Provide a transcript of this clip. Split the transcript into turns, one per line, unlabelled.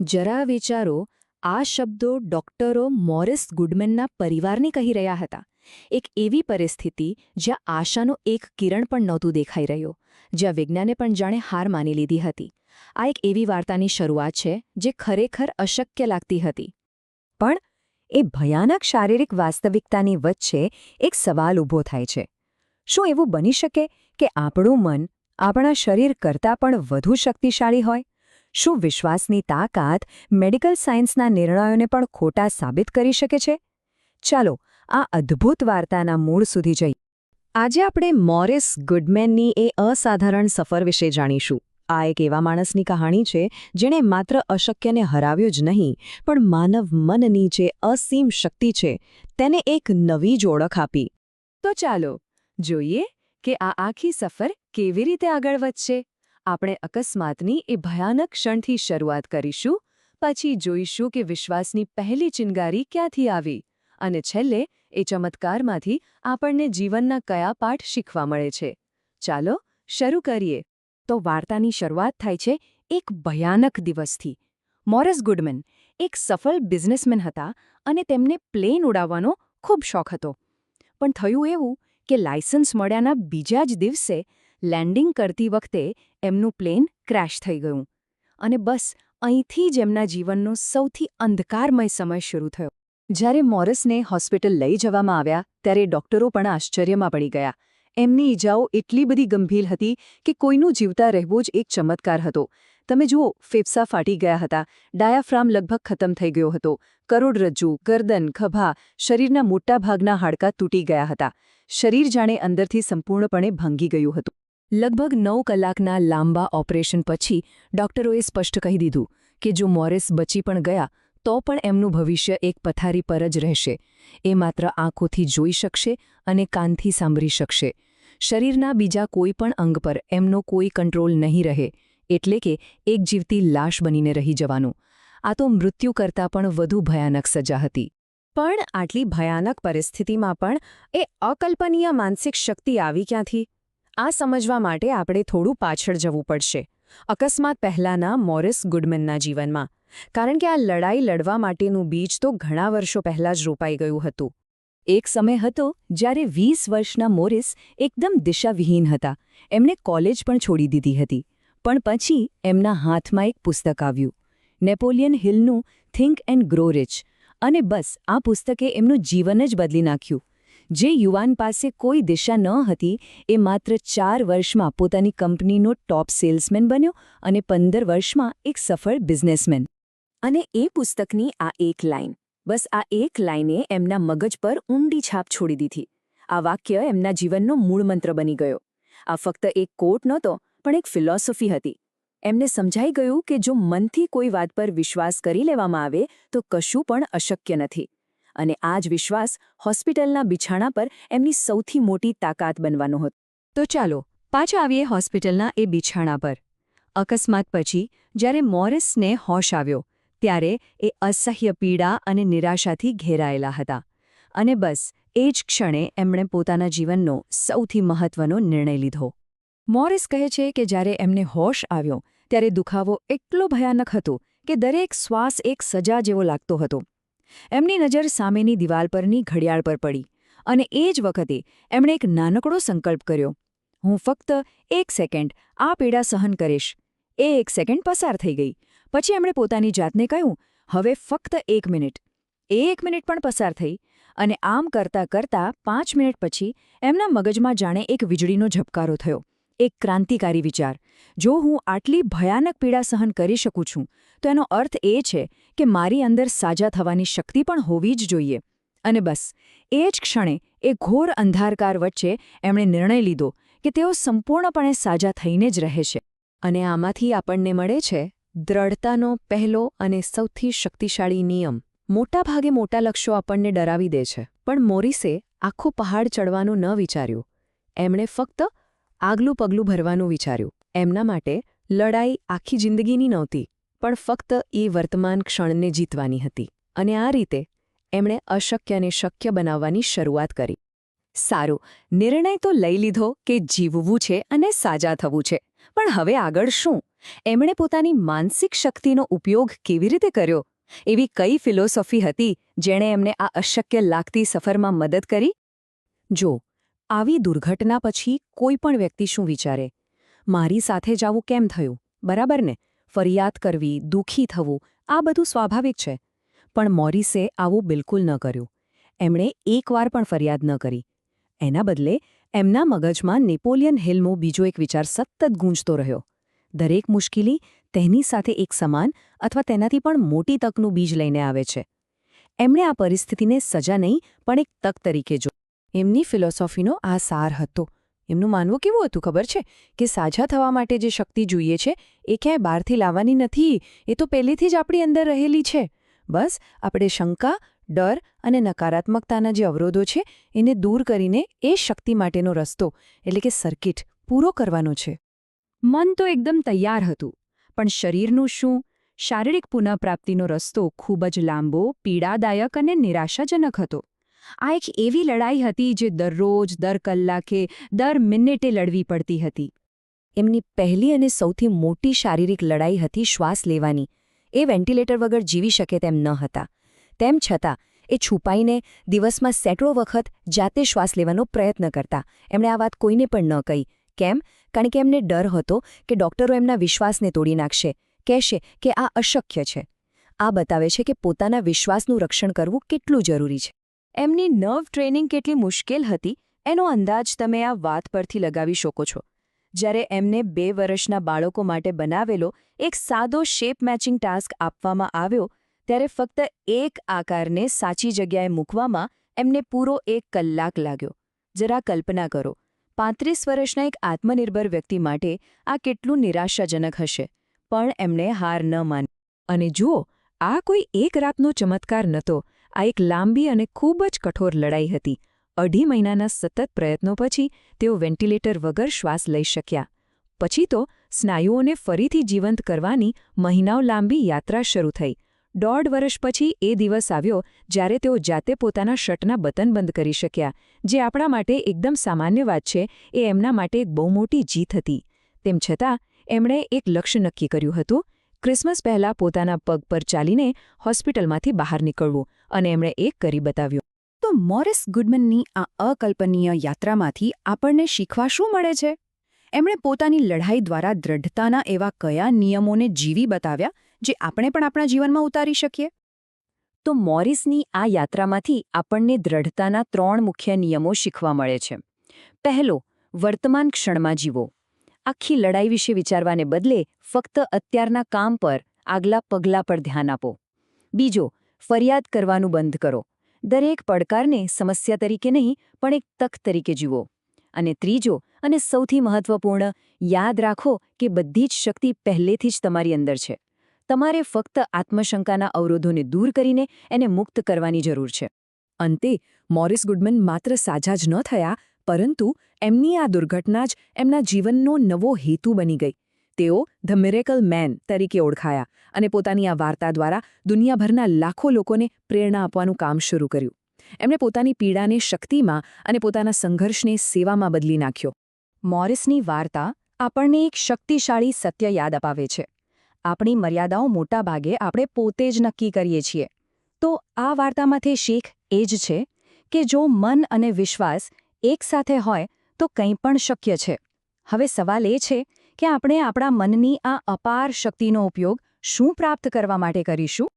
જરા વિચારો, આ શબ્દો ડોક્ટરો મોરિસ ગુડમેનના પરિવારને કહી રહ્યા હતા. એક એવી પરિસ્થિતિ જ્યાં આશાનો એક કિરણ પણ નહોતું દેખાઈ રહ્યો, જ્યાં વિજ્ઞાને પણ જાણે હાર માની લીધી હતી. આ એક એવી વાર્તાની શરૂઆત છે જે ખરેખર અશક્ય લાગતી હતી.
પણ એ ભયાનક શારીરિક વાસ્તવિકતાની વચ્ચે એક સવાલ ઊભો થાય છે. શું એવું બની શકે કે આપણું મન આપણા શરીર કરતાં પણ વધુ શક્તિશાળી હોય? શું વિશ્વાસની તાકાત મેડિકલ સાયન્સના નિર્ણયોને પણ ખોટા સાબિત કરી શકે છે? ચાલો, આ અદ્ભુત વાર્તાના મૂળ સુધી જઈએ. આજે આપણે મોરિસ ગુડમેનની એ અસાધારણ સફર વિશે જાણીશું. આ એક એવા માણસની કહાણી છે, જેણે માત્ર અશક્યને હરાવ્યો જ નહીં, પણ માનવ મનની જે અસીમ શક્તિ છે, તેને એક નવી જ ઓળખ આપી. તો ચાલો, જોઈએ કે આ આખી સફર કેવી રીતે આગળ વધશે. આપણે અકસ્માતની એ ભયાનક ક્ષણથી શરૂઆત કરીશું, પછી જોઈશું કે વિશ્વાસની પહેલી ચિનગારી ક્યાંથી આવી અને છેલ્લે એ ચમત્કારમાંથી આપણને જીવનના કયા પાઠ શીખવા મળે છે. ચાલો, શરૂ કરીએ. તો વાર્તાની શરૂઆત થાય છે એક ભયાનક દિવસથી. મોરસ ગુડમેન એક સફળ બિઝનેસમેન હતા અને તેમને પ્લેન ઉડાવવાનો ખૂબ શોખ હતો. પણ થયું એવું કે લાયસન્સ મળ્યાના બીજા જ દિવસે લેન્ડિંગ કરતી વખતે એમનું પ્લેન ક્રેશ થઈ ગયું. અને બસ, અહીંથી જ એમના જીવનનો સૌથી અંધકારમય સમય શરૂ થયો. જ્યારે મોરિસને હોસ્પિટલ લઈ જવામાં આવ્યા, ત્યારે ડોક્ટરો પણ આશ્ચર્યમાં પડી ગયા. એમની ઈજાઓ એટલી બધી ગંભીર હતી કે કોઈનું જીવતા રહેવું જ એક ચમત્કાર હતો. તમે જુઓ, ફેફસા ફાટી ગયા હતા. ડાયાફ્રામ લગભગ ખતમ થઈ ગયો હતો. કરોડરજ્જુ ગરદન, ખભા, શરીરના મોટાભાગના હાડકાં તૂટી ગયા હતા. શરીર જાણે અંદરથી સંપૂર્ણપણે ભંગી ગયું હતું. લગભગ નવ કલાકના લાંબા ઓપરેશન પછી ડોક્ટરોએ સ્પષ્ટ કહી દીધું કે જો મોરિસ બચી પણ ગયા, તો પણ એમનું ભવિષ્ય એક પથારી પર જ રહેશે. એ માત્ર આંખોથી જોઈ શકશે અને કાનથી સાંભળી શકશે. શરીરના બીજા કોઈ પણ અંગ પર એમનો કોઈ કંટ્રોલ નહીં રહે, એટલે કે એક જીવતી લાશ બનીને રહી જવાનું. આ તો મૃત્યુ કરતાં પણ વધુ ભયાનક સજા હતી. પણ આટલી ભયાનક પરિસ્થિતિમાં પણ એ અકલ્પનીય માનસિક શક્તિ આવી ક્યાંથી? આ સમજવા માટે આપણે થોડું પાછળ જવું પડશે. અકસ્માત પહેલાંના મોરિસ ગુડમેનના જીવનમાં. કારણ કે આ લડાઈ લડવા માટેનું બીજ તો ઘણા વર્ષો પહેલાં જ રોપાઈ ગયું હતું. એક સમય હતો જ્યારે વીસ વર્ષના મોરિસ એકદમ દિશાવિહીન હતા. એમણે કોલેજ પણ છોડી દીધી હતી. પણ પછી એમના હાથમાં એક પુસ્તક આવ્યું. નેપોલિયન હિલનું થિંક એન્ડ ગ્રો રિચ અને બસ, આ પુસ્તકે એમનું જીવન જ બદલી નાખ્યું. જે યુવાન પાસે કોઈ દિશા ન હતી, એ માત્ર ચાર વર્ષમાં પોતાની કંપનીનો ટોપ સેલ્સમેન બન્યો અને પંદર વર્ષમાં એક સફળ બિઝનેસમેન અને એ પુસ્તકની આ એક લાઇન બસ આ એક લાઈને એમના મગજ પર ઊંડી છાપ છોડી દીધી. આ વાક્ય એમના જીવનનો મૂળમંત્ર બની ગયો. આ ફક્ત એક કોટ નહોતો, પણ એક ફિલોસોફી હતી. એમને સમજાઈ ગયું કે જો મનથી કોઈ વાત પર વિશ્વાસ કરી લેવામાં આવે, તો કશું પણ અશક્ય નથી. અને આ જ વિશ્વાસ હોસ્પિટલના બિછાણા પર એમની સૌથી મોટી તાકાત બનવાનો હતો. તો ચાલો, પાછા આવીએ હોસ્પિટલના એ બિછાણા પર. અકસ્માત પછી, જ્યારે મોરિસને હોશ આવ્યો, ત્યારે એ અસહ્ય પીડા અને નિરાશાથી ઘેરાયેલા હતા. અને બસ, એ જ ક્ષણે એમણે પોતાના જીવનનો સૌથી મહત્વનો નિર્ણય લીધો. મોરિસ કહે છે કે જ્યારે એમને હોશ આવ્યો, ત્યારે દુખાવો એટલો ભયાનક હતો કે દરેક શ્વાસ એક સજા જેવો લાગતો હતો. એમની નજર સામેની દિવાલ પરની ઘડિયાળ પર પડી અને એ જ વખતે એમણે એક નાનકડો સંકલ્પ કર્યો. હું ફક્ત એક સેકન્ડ આ પીડા સહન કરીશ. એ એક સેકન્ડ પસાર થઈ ગઈ. પછી એમણે પોતાની જાતને કહ્યું, હવે ફક્ત એક મિનિટ. એ એક મિનિટ પણ પસાર થઈ અને આમ કરતાં કરતાં પાંચ મિનિટ પછી એમના મગજમાં જાણે એક વીજળીનો ઝબકારો થયો. એક ક્રાંતિકારી વિચાર. જો હું આટલી ભયાનક પીડા સહન કરી શકું છું, તો એનો અર્થ એ છે કે મારી અંદર સાજા થવાની શક્તિ પણ હોવી જ જોઈએ. અને બસ, એ જ ક્ષણે એ ઘોર અંધારકાર વચ્ચે એમણે નિર્ણય લીધો કે તેઓ સંપૂર્ણપણે સાજા થઈને જ રહે છે. અને આમાંથી આપણને મળે છે દ્રઢતાનો પહેલો અને સૌથી શક્તિશાળી નિયમ. મોટાભાગે મોટા લક્ષ્યો આપણને ડરાવી દે છે. પણ મોરિસે આખું પહાડ ચડવાનું ન વિચાર્યું. એમણે ફક્ત આગલું પગલું ભરવાનું વિચાર્યું. એમના માટે લડાઈ આખી જિંદગીની નહોતી, પણ ફક્ત એ વર્તમાન ક્ષણને જીતવાની હતી. અને આ રીતે એમણે અશક્યને શક્ય બનાવવાની શરૂઆત કરી. સારું, નિર્ણય તો લઈ લીધો કે જીવવું છે અને સાજા થવું છે, પણ હવે આગળ શું? એમણે પોતાની માનસિક શક્તિનો ઉપયોગ કેવી રીતે કર્યો? એવી કઈ ફિલોસોફી હતી જેણે એમને આ અશક્ય લાગતી સફરમાં મદદ કરી? જો આવી દુર્ઘટના પછી કોઈ પણ વ્યક્તિ શું વિચારે? મારી સાથે જ આવું કેમ થયું? બરાબર ને? ફરિયાદ કરવી, દુઃખી થવું, આ બધું સ્વાભાવિક છે. પણ મોરિસે આવું બિલકુલ ન કર્યું. એમણે એકવાર પણ ફરિયાદ ન કરી. એના બદલે એમના મગજમાં નેપોલિયન હિલનો બીજો એક વિચાર સતત ગૂંજતો રહ્યો. દરેક મુશ્કેલી તેની સાથે એક સમાન અથવા તેનાથી પણ મોટી તકનું બીજ લઈને આવે છે. એમણે આ પરિસ્થિતિને સજા નહીં, પણ એક તક તરીકે જો એમની ફિલોસોફીનો આ સાર હતો. એમનું માનવું કેવું હતું ખબર છે? કે સાજા થવા માટે જે શક્તિ જોઈએ છે, એ ક્યાંય બહારથી લાવવાની નથી, એ તો પહેલેથી જ આપણી અંદર રહેલી છે. બસ, આપણે શંકા, ડર અને નકારાત્મકતાના જે અવરોધો છે, એને દૂર કરીને એ શક્તિ માટેનો રસ્તો, એટલે કે સર્કિટ, પૂરો કરવાનો છે. મન તો એકદમ તૈયાર હતું. પણ શરીરનું શું? શારીરિક પુનઃપ્રાપ્તિનો રસ્તો ખૂબ જ લાંબો, પીડાદાયક અને નિરાશાજનક હતો. આ એક એવી લડાઈ હતી જે દરરોજ, દર કલાકે, દર મિનિટે લડવી પડતી હતી. એમની પહેલી અને સૌથી મોટી શારીરિક લડાઈ હતી શ્વાસ લેવાની. એ વેન્ટિલેટર વગર જીવી શકે તેમ ન હતા. તેમ છતાં, એ છુપાઈને દિવસમાં સેંકડો વખત જાતે શ્વાસ લેવાનો પ્રયત્ન કરતા. એમણે આ વાત કોઈને પણ ન કહી. કેમ? કારણ કે એમને ડર હતો કે ડોક્ટરો એમના વિશ્વાસને તોડી નાખશે. કહેશે કે આ અશક્ય છે. આ બતાવે છે કે પોતાના વિશ્વાસનું રક્ષણ કરવું કેટલું જરૂરી છે. એમની નર્વ ટ્રેનિંગ કેટલી મુશ્કેલ હતી, એનો અંદાજ તમે આ વાત પરથી લગાવી શકો છો. જ્યારે એમને બે વર્ષના બાળકો માટે બનાવેલો એક સાદો શેપ મેચિંગ ટાસ્ક આપવામાં આવ્યો, ત્યારે ફક્ત એક આકારને સાચી જગ્યાએ મૂકવામાં એમને પૂરો એક કલાક લાગ્યો. જરા કલ્પના કરો, પાંત્રીસ વર્ષના એક આત્મનિર્ભર વ્યક્તિ માટે આ કેટલું નિરાશાજનક હશે, પણ એમણે હાર ન માની. અને જુઓ, આ કોઈ એક રાતનો ચમત્કાર નહોતો આ એક લાંબી અને ખૂબ જ કઠોર લડાઈ હતી. અઢી મહિનાના સતત પ્રયત્નો પછી તેઓ વેન્ટિલેટર વગર શ્વાસ લઈ શક્યા. પછી તો સ્નાયુઓને ફરીથી જીવંત કરવાની મહિનાઓ લાંબી યાત્રા શરૂ થઈ. દોઢ વર્ષ પછી એ દિવસ આવ્યો જ્યારે તેઓ જાતે પોતાના શર્ટના બટન બંધ કરી શક્યા, જે આપણા માટે એકદમ સામાન્ય વાત છે, એ એમના માટે એક બહુ મોટી જીત હતી. તેમ છતાં, એમણે એક લક્ષ્ય નક્કી કર્યું હતું, ક્રિસમસ પહેલાં પોતાના પગ પર ચાલીને હોસ્પિટલમાંથી બહાર નીકળવું. અને એમણે એક કરી બતાવ્યું. તો મોરિસ ગુડમનની આ અકલ્પનીય યાત્રામાંથી આપણને શીખવા શું મળે છે? એમણે પોતાની લડાઈ દ્વારા દ્રઢતાના એવા કયા નિયમોને જીવી બતાવ્યા જે આપણે પણ આપણા જીવનમાં ઉતારી શકીએ? તો મોરિસની આ યાત્રામાંથી આપણને દ્રઢતાના ત્રણ મુખ્ય નિયમો શીખવા મળે છે. પહેલો, વર્તમાન ક્ષણમાં જીવો. આખી લડાઈ વિશે વિચારવાને બદલે ફક્ત અત્યારના કામ પર આગલા પગલાં પર ધ્યાન આપો. બીજો ફરિયાદ કરવાનું બંધ કરો. દરેક પડકારને સમસ્યા તરીકે નહીં, પણ એક તક તરીકે જુઓ. અને ત્રીજો અને સૌથી મહત્વપૂર્ણ, યાદ રાખો કે બધી જ શક્તિ પહેલેથી જ તમારી અંદર છે. તમારે ફક્ત આત્મશંકાના અવરોધોને દૂર કરીને એને મુક્ત કરવાની જરૂર છે. અંતે, મોરિસ ગુડમન માત્ર સાજા જ ન થયા, પરંતુ એમની આ દુર્ઘટના જ એમના જીવનનો નવો હેતુ બની ગઈ. તેઓ ધ મિરેકલ મેન તરીકે ઓળખાયા અને પોતાની આ વાર્તા દ્વારા દુનિયાભરના લાખો લોકોને પ્રેરણા આપવાનું કામ શરૂ કર્યું. એમણે પોતાની પીડાને શક્તિમાં અને પોતાના સંઘર્ષને સેવામાં બદલી નાખ્યો. મોરિસની વાર્તા આપણને એક શક્તિશાળી સત્ય યાદ અપાવે છે. આપણી મર્યાદાઓ મોટાભાગે આપણે પોતે જ નક્કી કરીએ છીએ. તો આ વાર્તામાંથી શીખ એ જ છે કે જો મન અને વિશ્વાસ એકસાથે હોય તો કંઈ પણ શક્ય છે. હવે સવાલ એ છે કે આપણે આપણા મનની આ અપાર શક્તિનો ઉપયોગ શું પ્રાપ્ત કરવા માટે કરીશું?